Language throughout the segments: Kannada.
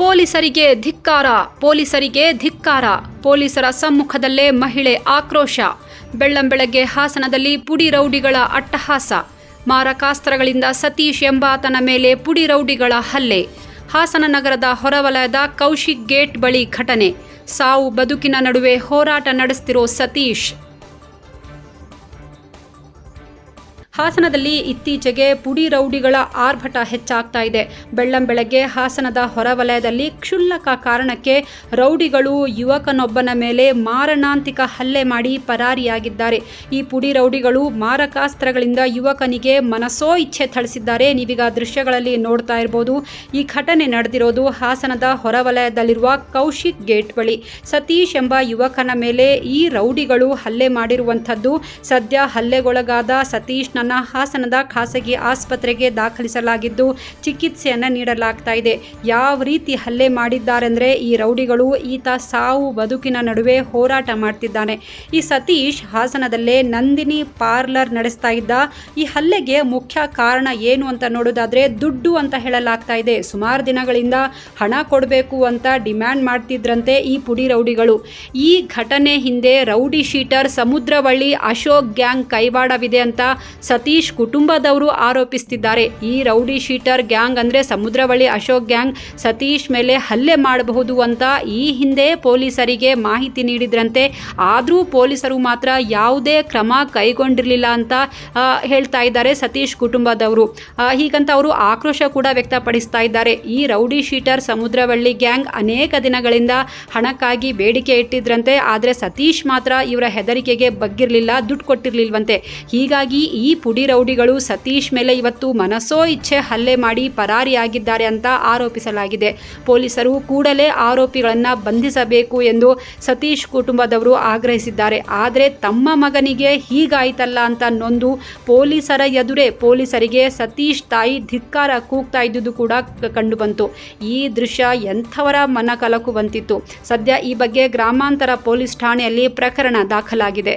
ಪೊಲೀಸರಿಗೆ ಧಿಕ್ಕಾರ ಪೊಲೀಸರಿಗೆ ಧಿಕ್ಕಾರ. ಪೊಲೀಸರ ಸಮ್ಮುಖದಲ್ಲೇ ಮಹಿಳೆ ಆಕ್ರೋಶ. ಬೆಳ್ಳಂಬೆಳಗ್ಗೆ ಹಾಸನದಲ್ಲಿ ಪುಡಿ ರೌಡಿಗಳ ಅಟ್ಟಹಾಸ. ಮಾರಕಾಸ್ತ್ರಗಳಿಂದ ಸತೀಶ್ ಎಂಬಾತನ ಮೇಲೆ ಪುಡಿ ರೌಡಿಗಳ ಹಲ್ಲೆ. ಹಾಸನ ನಗರದ ಹೊರವಲಯದ ಕೌಶಿಕ್ ಗೇಟ್ ಬಳಿ ಘಟನೆ. ಸಾವು ಬದುಕಿನ ನಡುವೆ ಹೋರಾಟ ನಡೆಸ್ತಿರೋ ಸತೀಶ್. ಹಾಸನದಲ್ಲಿ ಇತ್ತೀಚೆಗೆ ಪುಡಿ ರೌಡಿಗಳ ಆರ್ಭಟ ಹೆಚ್ಚಾಗ್ತಾ ಇದೆ. ಬೆಳ್ಳಂಬೆಳಗ್ಗೆ ಹಾಸನದ ಹೊರವಲಯದಲ್ಲಿ ಕ್ಷುಲ್ಲಕ ಕಾರಣಕ್ಕೆ ರೌಡಿಗಳು ಯುವಕನೊಬ್ಬನ ಮೇಲೆ ಮಾರಣಾಂತಿಕ ಹಲ್ಲೆ ಮಾಡಿ ಪರಾರಿಯಾಗಿದ್ದಾರೆ. ಈ ಪುಡಿ ರೌಡಿಗಳು ಮಾರಕಾಸ್ತ್ರಗಳಿಂದ ಯುವಕನಿಗೆ ಮನಸೋ ಇಚ್ಛೆ ಥಳಿಸಿದ್ದಾರೆ. ನೀವೀಗ ದೃಶ್ಯಗಳಲ್ಲಿ ನೋಡ್ತಾ ಇರ್ಬೋದು. ಈ ಘಟನೆ ನಡೆದಿರೋದು ಹಾಸನದ ಹೊರವಲಯದಲ್ಲಿರುವ ಕೌಶಿಕ್ ಗೇಟ್ ಬಳಿ. ಸತೀಶ್ ಎಂಬ ಯುವಕನ ಮೇಲೆ ಈ ರೌಡಿಗಳು ಹಲ್ಲೆ ಮಾಡಿರುವಂಥದ್ದು. ಸದ್ಯ ಹಲ್ಲೆಗೊಳಗಾದ ಸತೀಶ್ನನ್ನ ಹಾಸನದ ಖಾಸಗಿ ಆಸ್ಪತ್ರೆಗೆ ದಾಖಲಿಸಲಾಗಿದ್ದು ಚಿಕಿತ್ಸೆಯನ್ನು ನೀಡಲಾಗ್ತಾ ಇದೆ. ಯಾವ ರೀತಿ ಹಲ್ಲೆ ಮಾಡಿದ್ದಾರೆಂದ್ರೆ ಈ ರೌಡಿಗಳು ಈತ ಸಾವು ಬದುಕಿನ ನಡುವೆ ಹೋರಾಟ ಮಾಡ್ತಿದ್ದಾನೆ. ಈ ಸತೀಶ್ ಹಾಸನದಲ್ಲೇ ನಂದಿನಿ ಪಾರ್ಲರ್ ನಡೆಸ್ತಾ ಇದ್ದ ಈ ಹಲ್ಲೆಗೆ ಮುಖ್ಯ ಕಾರಣ ಏನು ಅಂತ ನೋಡೋದಾದ್ರೆ ದುಡ್ಡು ಅಂತ ಹೇಳಲಾಗ್ತಾ ಇದೆ. ಸುಮಾರು ದಿನಗಳಿಂದ ಹಣ ಕೊಡಬೇಕು ಅಂತ ಡಿಮ್ಯಾಂಡ್ ಮಾಡ್ತಿದ್ರಂತೆ ಈ ಪುಡಿ ರೌಡಿಗಳು. ಈ ಘಟನೆ ಹಿಂದೆ rowdy sheeter Samudravalli Ashok gang ಕೈವಾಡವಿದೆ ಅಂತ ಸತೀಶ್ ಕುಟುಂಬದವರು ಆರೋಪಿಸ್ತಿದ್ದಾರೆ. ಈ ರೌಡಿ ಶೀಟರ್ ಗ್ಯಾಂಗ್ ಅಂದರೆ ಸಮುದ್ರವಳ್ಳಿ ಅಶೋಕ್ ಗ್ಯಾಂಗ್ ಸತೀಶ್ ಮೇಲೆ ಹಲ್ಲೆ ಮಾಡಬಹುದು ಅಂತ ಈ ಹಿಂದೆ ಪೊಲೀಸರಿಗೆ ಮಾಹಿತಿ ನೀಡಿದ್ರಂತೆ. ಆದರೂ ಪೊಲೀಸರು ಮಾತ್ರ ಯಾವುದೇ ಕ್ರಮ ಕೈಗೊಂಡಿರಲಿಲ್ಲ ಅಂತ ಹೇಳ್ತಾ ಇದ್ದಾರೆ ಸತೀಶ್ ಕುಟುಂಬದವರು. ಹೀಗಂತ ಅವರು ಆಕ್ರೋಶ ಕೂಡ ವ್ಯಕ್ತಪಡಿಸ್ತಾ ಇದ್ದಾರೆ. ಈ ರೌಡಿ ಶೀಟರ್ ಸಮುದ್ರವಳ್ಳಿ ಗ್ಯಾಂಗ್ ಅನೇಕ ದಿನಗಳಿಂದ ಹಣಕ್ಕಾಗಿ ಬೇಡಿಕೆ ಇಟ್ಟಿದ್ರಂತೆ. ಆದರೆ ಸತೀಶ್ ಮಾತ್ರ ಇವರ ಹೆದರಿಕೆಗೆ ಬಗ್ಗಿರಲಿಲ್ಲ, ದುಡ್ಡು ಕೊಟ್ಟಿರಲಿಲ್ವಂತೆ. ಹೀಗಾಗಿ ಈ ಪುಡಿ ರೌಡಿಗಳು ಸತೀಶ್ ಮೇಲೆ ಇವತ್ತು ಮನಸೋ ಇಚ್ಛೆ ಹಲ್ಲೆ ಮಾಡಿ ಪರಾರಿಯಾಗಿದ್ದಾರೆ ಅಂತ ಆರೋಪಿಸಲಾಗಿದೆ. ಪೊಲೀಸರು ಕೂಡಲೇ ಆರೋಪಿಗಳನ್ನು ಬಂಧಿಸಬೇಕು ಎಂದು ಸತೀಶ್ ಕುಟುಂಬದವರು ಆಗ್ರಹಿಸಿದ್ದಾರೆ. ಆದರೆ ತಮ್ಮ ಮಗನಿಗೆ ಹೀಗಾಯಿತಲ್ಲ ಅಂತ ನೊಂದು ಪೊಲೀಸರ ಎದುರೇ ಪೊಲೀಸರಿಗೆ ಸತೀಶ್ ತಾಯಿ ಧಿಕ್ಕಾರ ಕೂಗ್ತಾ ಇದ್ದುದು ಕೂಡ ಕಂಡುಬಂತು. ಈ ದೃಶ್ಯ ಎಂಥವರ ಮನ ಕಲಕುವಂತಿತ್ತು. ಸದ್ಯ ಈ ಬಗ್ಗೆ ಗ್ರಾಮಾಂತರ ಪೊಲೀಸ್ ಠಾಣೆಯಲ್ಲಿ ಪ್ರಕರಣ ದಾಖಲಾಗಿದೆ.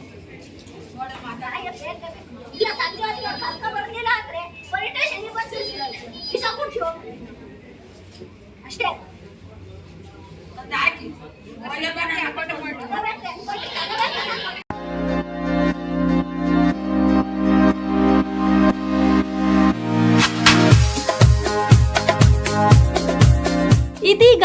ಅಷ್ಟೇ ಒಂದು ಹಾಕಿ ಒಳ್ಳೆ ಬಣ್ಣ ಹಾಕೊಂಡು ಮಾಡಿ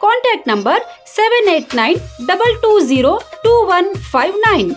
contact number seven eight nine double two zero two one five nine